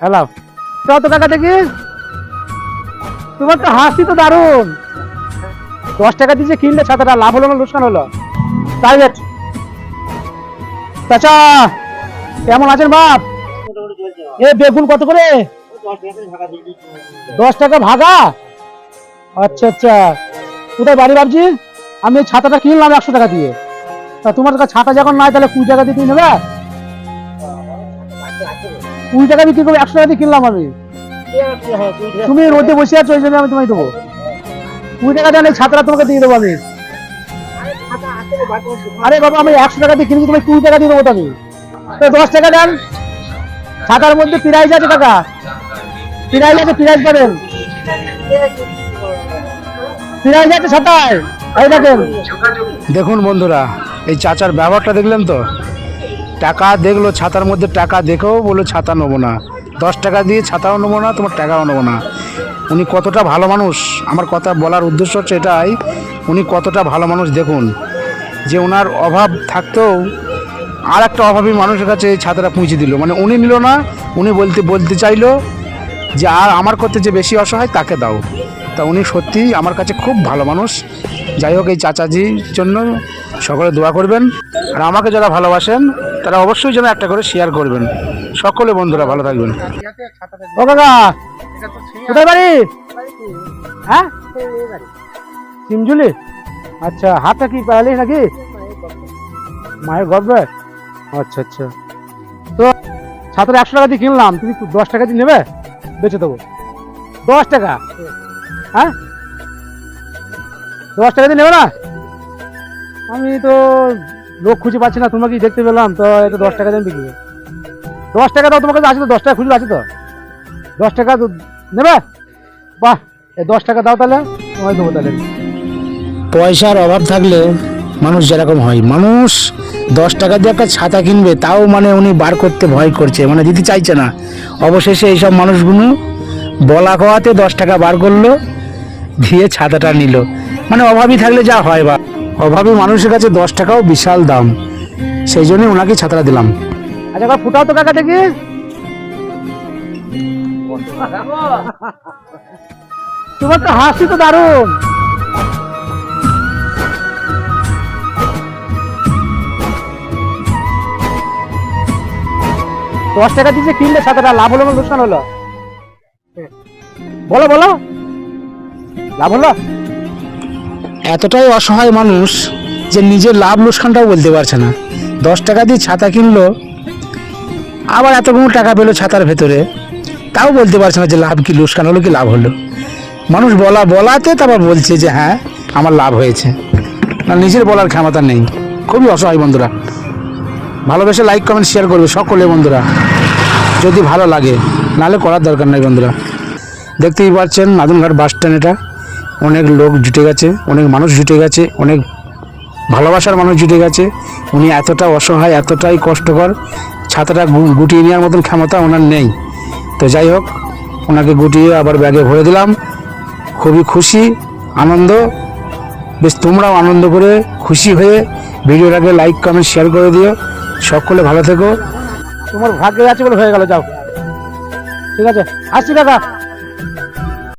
Hello, কত টাকা দেখি? তোমার তো হাসি তো দারুণ। দশ টাকা দিয়ে কিনলে ছাতাটা, লাভ হলো না, লোকসান হলো। প্রাইভেট চাচা, কেমন আছেন বাপ? এ, বেগুন কত করে? দশ টাকা ভাগা? আচ্ছা আচ্ছা। কোথায় বাড়ি ভাবছি? আমি ছাতাটা কিনলাম একশো টাকা দিয়ে। তা তোমার কাছে ছাতা যখন নাই, তাহলে কুড়ি টাকা দিয়ে তুমি নেবে? কুড়ি টাকা বিক্রি করব, একশো টাকা দিয়ে কিনলাম আমি। তুমি রোদে বসে আছো ওই জন্য আমি তোমায় দেবো। কুড়ি টাকা এই ছাতাটা তোমাকে দিয়ে দেবো আমি। আরে বাবা, আমি একশো টাকা দিয়ে কিনেছি, তোমায় কুড়ি টাকা দিয়ে দেবো আমি। দশ টাকা দেন। ছাতার মধ্যে প্রাইজ আছে টাকা প্রাইজ আছে, প্রাইজ পাবেন। প্রাইজ আছে ছাতায়। দেখুন বন্ধুরা, এই চাচার ব্যবহারটা দেখলেন তো? টাকা দেখল, ছাতার মধ্যে টাকা দেখেও বলল, ছাতা নেব না। দশ টাকা দিয়ে ছাতাও নেব না, তোমার টাকাও নেব না। উনি কতটা ভালো মানুষ। আমার কথা বলার উদ্দেশ্য হচ্ছে এটাই, উনি কতটা ভালো মানুষ দেখুন। যে ওনার অভাব থাকতেও আর একটা অভাবী মানুষের কাছে এই ছাতাটা পৌঁছে দিল। মানে উনি নিল না, উনি বলতে বলতে চাইলো যে, আর আমার করতে যে বেশি অসহায়, তাকে দাও। তা উনি সত্যিই আমার কাছে খুব ভালো মানুষ। যাই হোক, এই চাচাজির জন্য সকলে দোয়া করবেন। আর আমাকে যারা ভালোবাসেন তারা অবশ্যই যেন একটা করে শেয়ার করবেন। সকলে বন্ধুরা ভালো থাকবেন। ও কাকা কোথায় বাড়ি? হ্যাঁ? সিমজুলি আচ্ছা হাতটা কি পালি নাকি? মায়ের গর্বে? আচ্ছা আচ্ছা। তো ছাত্র একশো টাকা দিয়ে কিনলাম তুমি দশ টাকা দিয়ে নেবে? বেচে দেবো। দশ টাকা? হ্যাঁ? দশ টাকা দিয়ে নেবে না? আমি তো লোক খুঁজে পাচ্ছি না তোমাকে দেখতে পেলাম, তো এটা দশ টাকা দিয়ে বিক্রি দশ টাকা দাও তোমার কাছে আছে তো, দশ টাকা খুচরো আছে তো। দশ টাকা নেবে? বাহ এই দশ টাকা দাও তাহলে, তোমায় দেবো তাহলে। পয়সার অভাব থাকলে মানুষ যেরকম হয়। মানুষ দশ টাকা দিয়ে একটা ছাতা কিনবে, তাও মানে উনি বার করতে ভয় করছে মানে দিতে চাইছে না। অবশেষে এইসব মানুষগুলো বলা কওয়াতে দশ টাকা বার করল, দিয়ে ছাতাটা নিল। মানে অভাবই থাকলে যা হয় বা অভাবী মানুষের কাছে দশ টাকাও বিশাল দাম। সেই জন্য ওনাকে ছাতাটা দিলাম। আচ্ছা ফুটাও তো কাকা দেখি তোমার তো হাসি তো দারুণ। দশ টাকা দিয়ে কিনলে ছাতাটা লাভ হলো না, লোকসান হলো? বলো বলো। লাভ হলো? এতটাই অসহায় মানুষ যে নিজের লাভ লোকসানটাও বলতে পারছে না। দশ টাকা দিয়ে ছাতা কিনলো, আবার এতগুলো টাকা পেল ছাতার ভেতরে। তাও বলতে পারছে না যে লাভ কি, লোকসান হলো কি, লাভ হলো। মানুষ বলা, বলাতে তারপর বলছে যে হ্যাঁ আমার লাভ হয়েছে। না, নিজের বলার ক্ষমতা নেই। খুবই অসহায় বন্ধুরা। ভালোবেসে লাইক কমেন্ট শেয়ার করবে সকলে বন্ধুরা। যদি ভালো লাগে, নাহলে করার দরকার নাই বন্ধুরা। দেখতেই পাচ্ছেন, নাদনঘাট বাস স্ট্যান্ড এটা। অনেক লোক জুটে গেছে, অনেক মানুষ জুটে গেছে, অনেক ভালোবাসার মানুষ জুটে গেছে। উনি এতটা অসহায়, এতটাই কষ্টকর, ছাতাটা গুটিয়ে নেওয়ার মতন ক্ষমতা ওনার নেই। তো যাই হোক, ওনাকে গুটিয়ে আবার ব্যাগে ভরে দিলাম। খুবই খুশি, আনন্দ। বেশ তোমরাও আনন্দ করে খুশি হয়ে ভিডিওটাকে লাইক কমেন্ট শেয়ার করে দিও। সকলে ভালো থেকো। তোমার ভাগ্যে আছে বলে হয়ে গেল, যাও। ঠিক আছে, আসছি কাকা